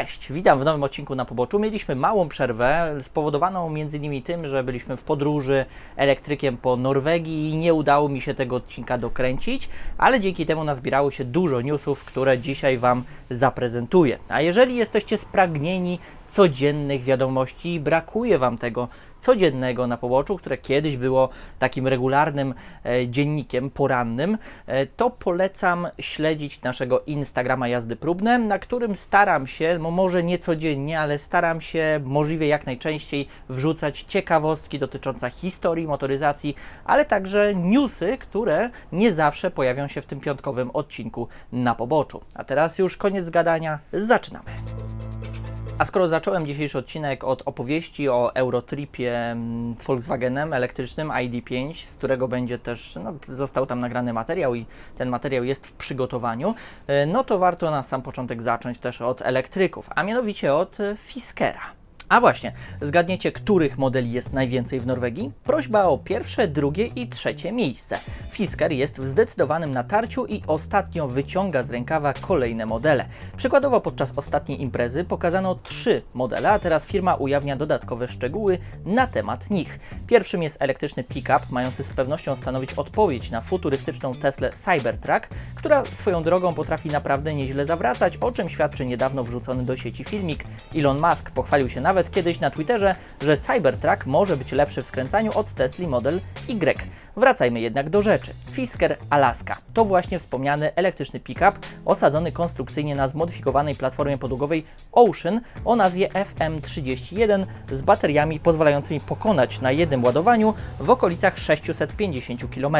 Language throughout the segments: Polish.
Cześć, witam w nowym odcinku na poboczu. Mieliśmy małą przerwę, spowodowaną między innymi tym, że byliśmy w podróży elektrykiem po Norwegii i nie udało mi się tego odcinka dokręcić, ale dzięki temu nazbierało się dużo newsów, które dzisiaj Wam zaprezentuję. A jeżeli jesteście spragnieni codziennych wiadomości i brakuje Wam tego codziennego na poboczu, które kiedyś było takim regularnym e, dziennikiem porannym, e, to polecam śledzić naszego Instagrama Jazdy Próbne, na którym staram się, no może nie codziennie, ale staram się możliwie jak najczęściej wrzucać ciekawostki dotyczące historii motoryzacji, ale także newsy, które nie zawsze pojawią się w tym piątkowym odcinku na poboczu. A teraz już koniec gadania, zaczynamy. A skoro zacząłem dzisiejszy odcinek od opowieści o Eurotripie mm, Volkswagenem elektrycznym ID5, z którego będzie też, no, został tam nagrany materiał i ten materiał jest w przygotowaniu, e, no to warto na sam początek zacząć też od elektryków, a mianowicie od e, Fiskera. A właśnie, zgadniecie, których modeli jest najwięcej w Norwegii? Prośba o pierwsze, drugie i trzecie miejsce. Fisker jest w zdecydowanym natarciu i ostatnio wyciąga z rękawa kolejne modele. Przykładowo podczas ostatniej imprezy pokazano trzy modele, a teraz firma ujawnia dodatkowe szczegóły na temat nich. Pierwszym jest elektryczny pick-up, mający z pewnością stanowić odpowiedź na futurystyczną Teslę Cybertruck, która swoją drogą potrafi naprawdę nieźle zawracać, o czym świadczy niedawno wrzucony do sieci filmik. Elon Musk pochwalił się nawet kiedyś na Twitterze, że Cybertruck może być lepszy w skręcaniu od Tesla Model Y. Wracajmy jednak do rzeczy. Fisker Alaska to właśnie wspomniany elektryczny pick-up osadzony konstrukcyjnie na zmodyfikowanej platformie podłogowej Ocean o nazwie FM31 z bateriami pozwalającymi pokonać na jednym ładowaniu w okolicach 650 km.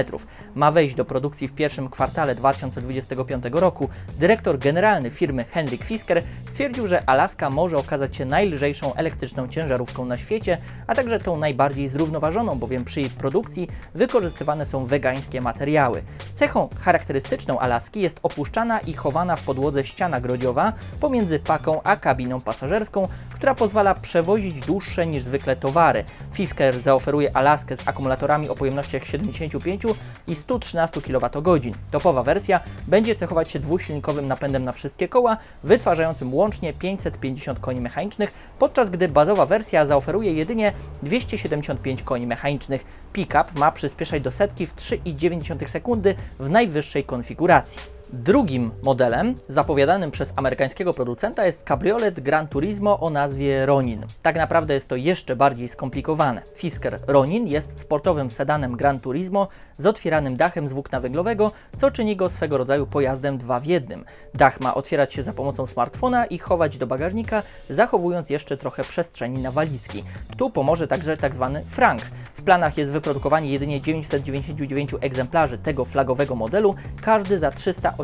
Ma wejść do produkcji w pierwszym kwartale 2025 roku. Dyrektor generalny firmy Henrik Fisker stwierdził, że Alaska może okazać się najlżejszą elektryczną ciężarówką na świecie, a także tą najbardziej zrównoważoną, bowiem przy jej produkcji wykorzystywane są wegańskie materiały. Cechą charakterystyczną Alaski jest opuszczana i chowana w podłodze ściana grodziowa pomiędzy paką a kabiną pasażerską, która pozwala przewozić dłuższe niż zwykle towary. Fisker zaoferuje Alaskę z akumulatorami o pojemnościach 75 i 113 kWh. Topowa wersja będzie cechować się dwusilnikowym napędem na wszystkie koła, wytwarzającym łącznie 550 koni mechanicznych, podczas gdy bazowa wersja zaoferuje jedynie 275 koni mechanicznych. Pickup ma przyspieszać do setki w 3,9 sekundy w najwyższej konfiguracji. Drugim modelem, zapowiadanym przez amerykańskiego producenta, jest kabriolet Gran Turismo o nazwie Ronin. Tak naprawdę jest to jeszcze bardziej skomplikowane. Fisker Ronin jest sportowym sedanem Gran Turismo z otwieranym dachem z włókna węglowego, co czyni go swego rodzaju pojazdem dwa w jednym. Dach ma otwierać się za pomocą smartfona i chować do bagażnika, zachowując jeszcze trochę przestrzeni na walizki. Tu pomoże także tak zwany frank. W planach jest wyprodukowanie jedynie 999 egzemplarzy tego flagowego modelu, każdy za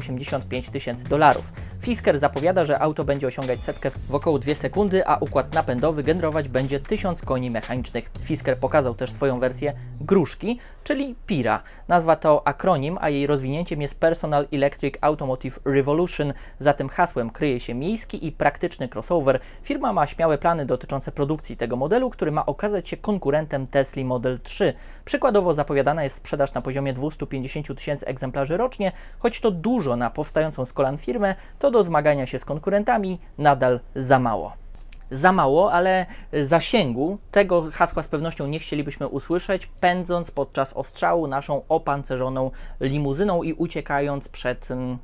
385 tysięcy dolarów. Fisker zapowiada, że auto będzie osiągać setkę w około 2 sekundy, a układ napędowy generować będzie 1000 koni mechanicznych. Fisker pokazał też swoją wersję gruszki, czyli PIRA. Nazwa to akronim, a jej rozwinięciem jest Personal Electric Automotive Revolution. Za tym hasłem kryje się miejski i praktyczny crossover. Firma ma śmiałe plany dotyczące produkcji tego modelu, który ma okazać się konkurentem Tesla Model 3. Przykładowo zapowiadana jest sprzedaż na poziomie 250 tysięcy egzemplarzy rocznie, choć to dużo na powstającą z kolan firmę, to do zmagania się z konkurentami nadal za mało za mało, ale zasięgu tego hasła z pewnością nie chcielibyśmy usłyszeć, pędząc podczas ostrzału naszą opancerzoną limuzyną i uciekając przed, mm,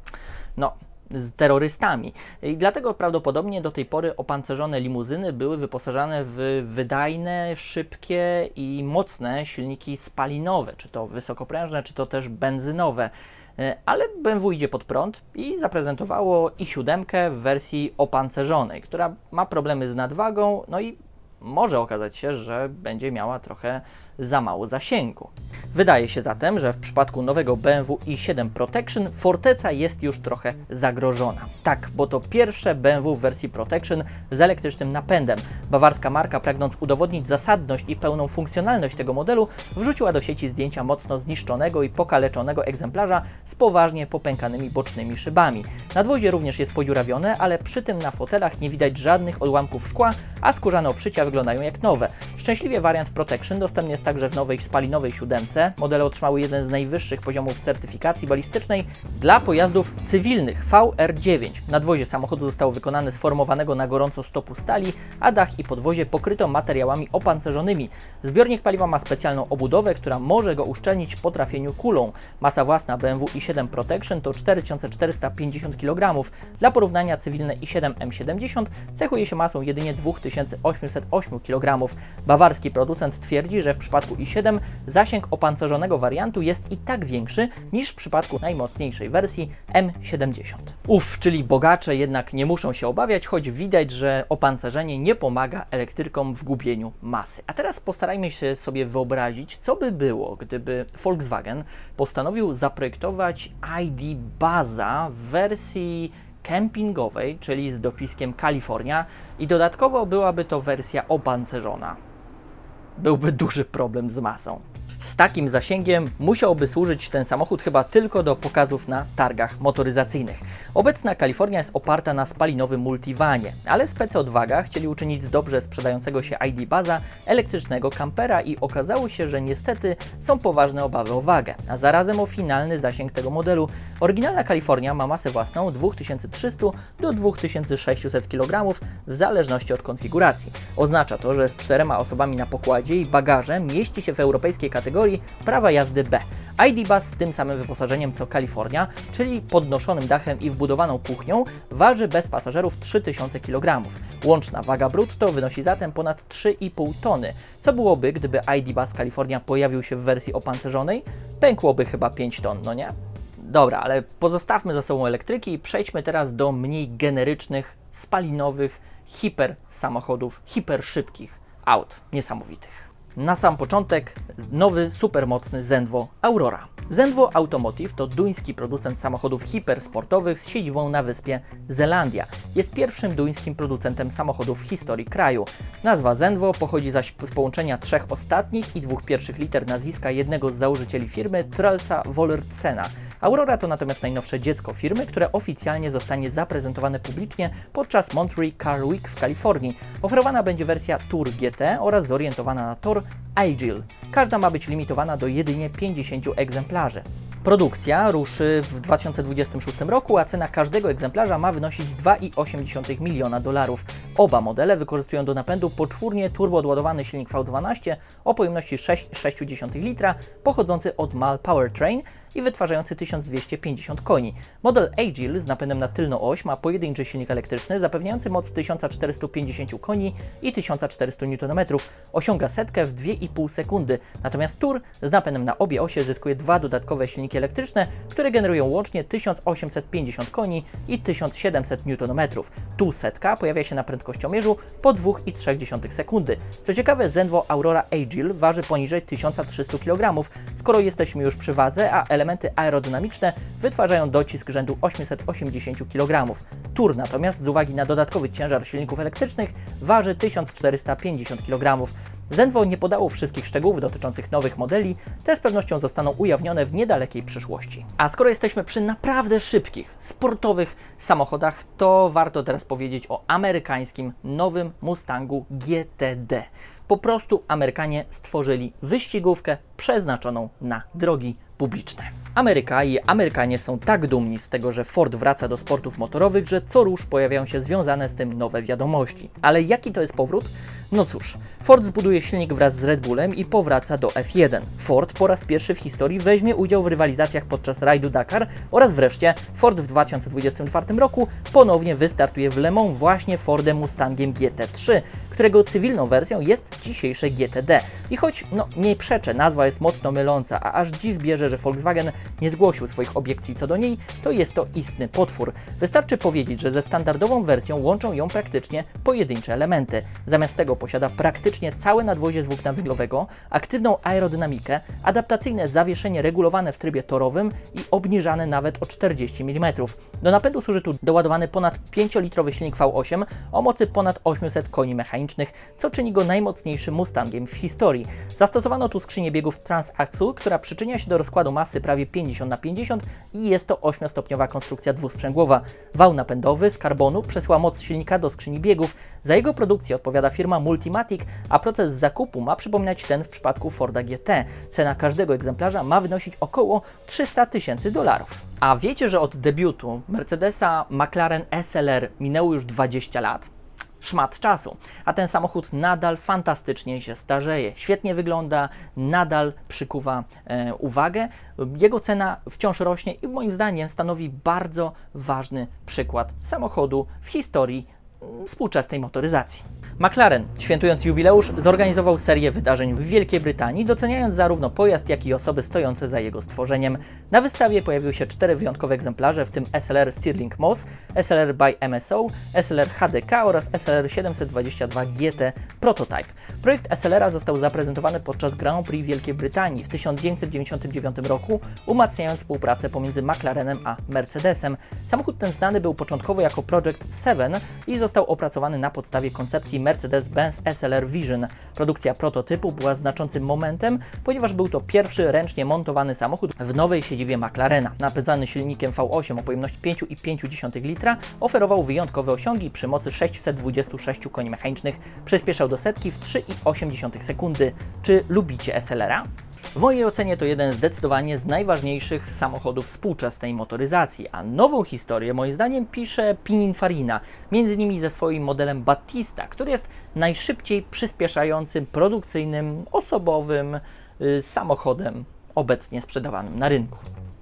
no, z terrorystami. I dlatego prawdopodobnie do tej pory opancerzone limuzyny były wyposażane w wydajne, szybkie i mocne silniki spalinowe, czy to wysokoprężne, czy to też benzynowe. E, Ale BMW idzie pod prąd i zaprezentowało i7 w wersji opancerzonej, która ma problemy z nadwagą, no i może okazać się, że będzie miała trochę za mało zasięgu. Wydaje się zatem, że w przypadku nowego BMW i7 Protection forteca jest już trochę zagrożona. Tak, bo to pierwsze BMW w wersji Protection z elektrycznym napędem. Bawarska marka, pragnąc udowodnić zasadność i pełną funkcjonalność tego modelu, wrzuciła do sieci zdjęcia mocno zniszczonego i pokaleczonego egzemplarza z poważnie popękanymi bocznymi szybami. Nadwozie również jest podziurawione, ale przy tym na fotelach nie widać żadnych odłamków szkła, a skórzane obszycia wyglądają jak nowe. Szczęśliwie wariant Protection dostępny jest także w nowej spalinowej siódemce. Modele otrzymały jeden z najwyższych poziomów certyfikacji balistycznej dla pojazdów cywilnych VR9. Nadwozie samochodu zostało wykonane z formowanego na gorąco stopu stali, a dach i podwozie pokryto materiałami opancerzonymi. Zbiornik paliwa ma specjalną obudowę, która może go uszczelnić po trafieniu kulą. Masa własna BMW i7 Protection to 4450 kg. Dla porównania cywilne i7 M70 cechuje się masą jedynie 2808 kg. Bawarski producent twierdzi, że w przypadku i7 zasięg opancerzonego wariantu jest i tak większy niż w przypadku najmocniejszej wersji M70. Uf, czyli bogacze jednak nie muszą się obawiać, choć widać, że opancerzenie nie pomaga elektrykom w gubieniu masy. A teraz postarajmy się sobie wyobrazić, co by było, gdyby Volkswagen postanowił zaprojektować ID Baza w wersji kempingowej, czyli z dopiskiem Kalifornia i dodatkowo byłaby to wersja opancerzona. Byłby duży problem z masą. Z takim zasięgiem musiałby służyć ten samochód chyba tylko do pokazów na targach motoryzacyjnych. Obecna Kalifornia jest oparta na spalinowym multivanie, ale specy odwaga chcieli uczynić z dobrze sprzedającego się ID Baza elektrycznego kampera i okazało się, że niestety są poważne obawy o wagę, a zarazem o finalny zasięg tego modelu. Oryginalna Kalifornia ma masę własną 2300 do 2600 kg w zależności od konfiguracji. Oznacza to, że z czterema osobami na pokładzie i bagażem mieści się w europejskiej kategorii prawa jazdy B. ID Bus z tym samym wyposażeniem co Kalifornia, czyli podnoszonym dachem i wbudowaną kuchnią, waży bez pasażerów 3000 kg. Łączna waga brutto wynosi zatem ponad 3,5 tony. Co byłoby, gdyby ID Bus Kalifornia pojawił się w wersji opancerzonej? Pękłoby chyba 5 ton, no nie? Dobra, ale pozostawmy za sobą elektryki i przejdźmy teraz do mniej generycznych, spalinowych, hiper samochodów, hiper szybkich aut niesamowitych. Na sam początek nowy supermocny Zenvo Aurora. Zenvo Automotive to duński producent samochodów hipersportowych z siedzibą na wyspie Zelandia. Jest pierwszym duńskim producentem samochodów w historii kraju. Nazwa Zenvo pochodzi zaś z połączenia trzech ostatnich i dwóch pierwszych liter nazwiska jednego z założycieli firmy, Trelsa Wollertsena. Aurora to natomiast najnowsze dziecko firmy, które oficjalnie zostanie zaprezentowane publicznie podczas Monterey Car Week w Kalifornii. Oferowana będzie wersja Tour GT oraz zorientowana na tor Agile. Każda ma być limitowana do jedynie 50 egzemplarzy. Produkcja ruszy w 2026 roku, a cena każdego egzemplarza ma wynosić 2,8 miliona dolarów. Oba modele wykorzystują do napędu poczwórnie turboodładowany silnik V12 o pojemności 6,6 litra, pochodzący od MAL Powertrain i wytwarzający 1250 koni. Model Agile z napędem na tylną oś ma pojedynczy silnik elektryczny zapewniający moc 1450 koni i 1400 Nm. Osiąga setkę w 2,5 sekundy, natomiast Tour z napędem na obie osie zyskuje dwa dodatkowe silniki elektryczne, które generują łącznie 1850 koni i 1700 Nm. Tu setka pojawia się na prędkościomierzu po 2,3 sekundy. Co ciekawe, Zenvo Aurora Agile waży poniżej 1300 kg, skoro jesteśmy już przy wadze, a elementy aerodynamiczne wytwarzają docisk rzędu 880 kg. Tour natomiast z uwagi na dodatkowy ciężar silników elektrycznych waży 1450 kg. Zenvo nie podało wszystkich szczegółów dotyczących nowych modeli, te z pewnością zostaną ujawnione w niedalekiej przyszłości. A skoro jesteśmy przy naprawdę szybkich, sportowych samochodach, to warto teraz powiedzieć o amerykańskim nowym Mustangu GTD. Po prostu Amerykanie stworzyli wyścigówkę przeznaczoną na drogi publiczne. Ameryka i Amerykanie są tak dumni z tego, że Ford wraca do sportów motorowych, że co rusz pojawiają się związane z tym nowe wiadomości. Ale jaki to jest powrót? No cóż, Ford zbuduje silnik wraz z Red Bullem i powraca do F1. Ford po raz pierwszy w historii weźmie udział w rywalizacjach podczas rajdu Dakar oraz wreszcie Ford w 2024 roku ponownie wystartuje w Le Mans właśnie Fordem Mustangiem GT3, którego cywilną wersją jest dzisiejsze GTD. I choć, no nie przeczę, nazwa jest mocno myląca, a aż dziw bierze, że Volkswagen nie zgłosił swoich obiekcji co do niej, to jest to istny potwór. Wystarczy powiedzieć, że ze standardową wersją łączą ją praktycznie pojedyncze elementy. Zamiast tego posiada praktycznie całe nadwozie z włókna aktywną aerodynamikę, adaptacyjne zawieszenie regulowane w trybie torowym i obniżane nawet o 40 mm. Do napędu służy tu doładowany ponad 5-litrowy silnik V8 o mocy ponad 800 koni mechanicznych, co czyni go najmocniejszym Mustangiem w historii. Zastosowano tu skrzynię biegów Transaxle, która przyczynia się do rozkładu masy prawie 50 na 50 i jest to 8-stopniowa konstrukcja dwusprzęgłowa. Wał napędowy z karbonu przesyła moc silnika do skrzyni biegów. Za jego produkcję odpowiada firma Multimatic, a proces zakupu ma przypominać ten w przypadku Forda GT. Cena każdego egzemplarza ma wynosić około 300 tysięcy dolarów. A wiecie, że od debiutu Mercedesa McLaren SLR minęło już 20 lat? Szmat czasu. A ten samochód nadal fantastycznie się starzeje, świetnie wygląda, nadal przykuwa e, uwagę. Jego cena wciąż rośnie i moim zdaniem stanowi bardzo ważny przykład samochodu w historii współczesnej motoryzacji. McLaren, świętując jubileusz, zorganizował serię wydarzeń w Wielkiej Brytanii, doceniając zarówno pojazd, jak i osoby stojące za jego stworzeniem. Na wystawie pojawiły się cztery wyjątkowe egzemplarze, w tym SLR Stirling Moss, SLR by MSO, SLR HDK oraz SLR 722 GT Prototype. Projekt SLR został zaprezentowany podczas Grand Prix Wielkiej Brytanii w 1999 roku, umacniając współpracę pomiędzy McLarenem a Mercedesem. Samochód ten znany był początkowo jako Project 7 i został opracowany na podstawie koncepcji Mercedes-Benz SLR Vision. Produkcja prototypu była znaczącym momentem, ponieważ był to pierwszy ręcznie montowany samochód w nowej siedzibie McLarena. Napędzany silnikiem V8 o pojemności 5,5 litra, oferował wyjątkowe osiągi przy mocy 626 koni mechanicznych, przyspieszał do setki w 3,8 sekundy. Czy lubicie SLR-a? W mojej ocenie to jeden zdecydowanie z najważniejszych samochodów współczesnej motoryzacji, a nową historię moim zdaniem pisze Pininfarina, między innymi ze swoim modelem Battista, który jest najszybciej przyspieszającym, produkcyjnym, osobowym y, samochodem obecnie sprzedawanym na rynku.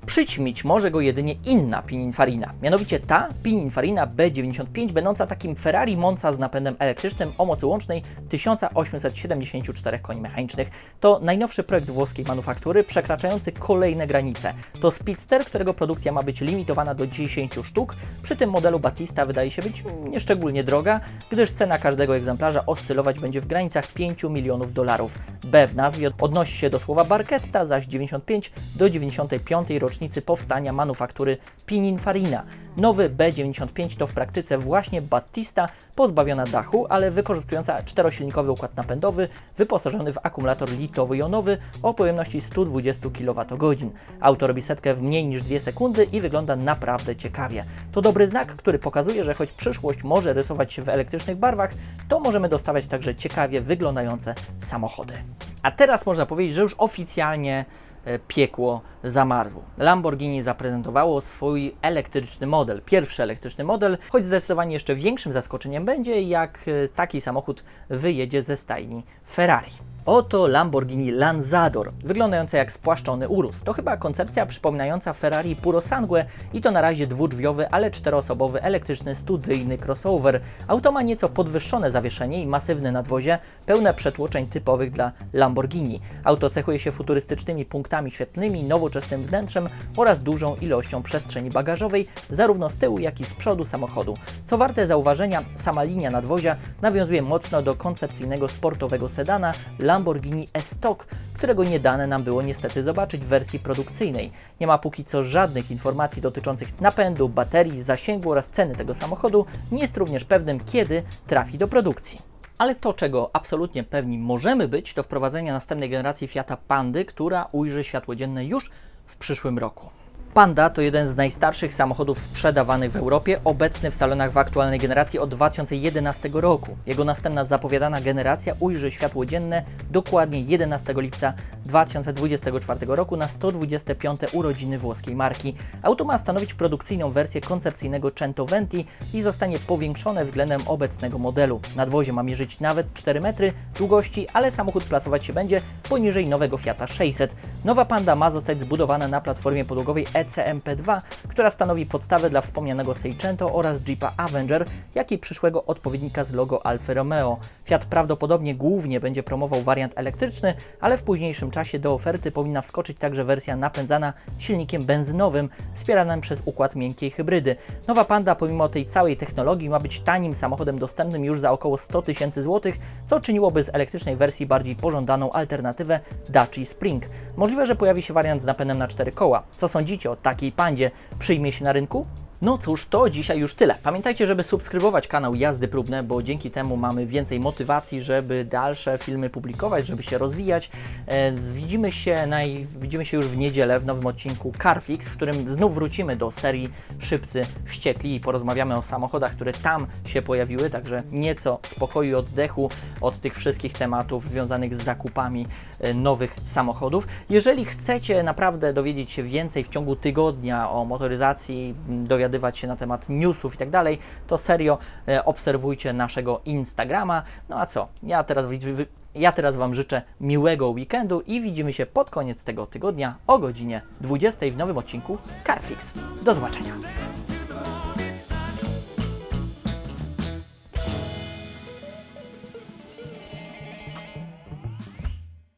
Przyćmić może go jedynie inna Pininfarina, mianowicie ta Pininfarina B95, będąca takim Ferrari Monza z napędem elektrycznym o mocy łącznej 1874 koni mechanicznych. To najnowszy projekt włoskiej manufaktury, przekraczający kolejne granice. To Speedster, którego produkcja ma być limitowana do 10 sztuk. Przy tym modelu Batista wydaje się być nieszczególnie droga, gdyż cena każdego egzemplarza oscylować będzie w granicach 5 milionów dolarów. B w nazwie odnosi się do słowa Barchetta, zaś 95 do 95 rocznicy rocznicy powstania manufaktury Pininfarina. Nowy B95 to w praktyce właśnie Battista pozbawiona dachu, ale wykorzystująca czterosilnikowy układ napędowy wyposażony w akumulator litowy-jonowy o pojemności 120 kWh. Auto robi setkę w mniej niż 2 sekundy i wygląda naprawdę ciekawie. To dobry znak, który pokazuje, że choć przyszłość może rysować się w elektrycznych barwach, to możemy dostawać także ciekawie wyglądające samochody. A teraz można powiedzieć, że już oficjalnie piekło zamarzło. Lamborghini zaprezentowało swój elektryczny model, pierwszy elektryczny model, choć zdecydowanie jeszcze większym zaskoczeniem będzie, jak e, taki samochód wyjedzie ze stajni Ferrari. Oto Lamborghini Lanzador, wyglądające jak spłaszczony urus. To chyba koncepcja przypominająca Ferrari Puro Sangue i to na razie dwudrzwiowy, ale czteroosobowy elektryczny studyjny crossover. Auto ma nieco podwyższone zawieszenie i masywne nadwozie, pełne przetłoczeń typowych dla Lamborghini. Auto cechuje się futurystycznymi punktami świetlnymi, nowoczesnym wnętrzem oraz dużą ilością przestrzeni bagażowej, zarówno z tyłu, jak i z przodu samochodu. Co warte zauważenia, sama linia nadwozia nawiązuje mocno do koncepcyjnego sportowego sedana Lamborghini S-Stock, którego nie dane nam było niestety zobaczyć w wersji produkcyjnej. Nie ma póki co żadnych informacji dotyczących napędu, baterii, zasięgu oraz ceny tego samochodu. Nie jest również pewnym, kiedy trafi do produkcji. Ale to, czego absolutnie pewni możemy być, to wprowadzenie następnej generacji Fiata Pandy, która ujrzy światło dzienne już w przyszłym roku. Panda to jeden z najstarszych samochodów sprzedawanych w Europie, obecny w salonach w aktualnej generacji od 2011 roku. Jego następna zapowiadana generacja ujrzy światło dzienne dokładnie 11 lipca 2024 roku na 125 urodziny włoskiej marki. Auto ma stanowić produkcyjną wersję koncepcyjnego Centoventi i zostanie powiększone względem obecnego modelu. Nadwozie ma mierzyć nawet 4 metry długości, ale samochód plasować się będzie poniżej nowego Fiata 600. Nowa Panda ma zostać zbudowana na platformie podłogowej E ECMP2, która stanowi podstawę dla wspomnianego Seicento oraz Jeepa Avenger, jak i przyszłego odpowiednika z logo Alfa Romeo. Fiat prawdopodobnie głównie będzie promował wariant elektryczny, ale w późniejszym czasie do oferty powinna wskoczyć także wersja napędzana silnikiem benzynowym, wspieranym przez układ miękkiej hybrydy. Nowa Panda pomimo tej całej technologii ma być tanim samochodem dostępnym już za około 100 tysięcy złotych, co czyniłoby z elektrycznej wersji bardziej pożądaną alternatywę Dacia Spring. Możliwe, że pojawi się wariant z napędem na cztery koła. Co sądzicie o takiej pandzie? Przyjmie się na rynku? No cóż, to dzisiaj już tyle. Pamiętajcie, żeby subskrybować kanał Jazdy Próbne, bo dzięki temu mamy więcej motywacji, żeby dalsze filmy publikować, żeby się rozwijać. E, widzimy, się naj... widzimy się już w niedzielę w nowym odcinku Carfix, w którym znów wrócimy do serii Szybcy Wściekli i porozmawiamy o samochodach, które tam się pojawiły, także nieco spokoju i oddechu od tych wszystkich tematów związanych z zakupami e, nowych samochodów. Jeżeli chcecie naprawdę dowiedzieć się więcej w ciągu tygodnia o motoryzacji, m, dowiadywać się na temat newsów i tak dalej, to serio e, obserwujcie naszego Instagrama. No a co? Ja teraz, ja teraz Wam życzę miłego weekendu i widzimy się pod koniec tego tygodnia o godzinie 20 w nowym odcinku Carflix. Do zobaczenia.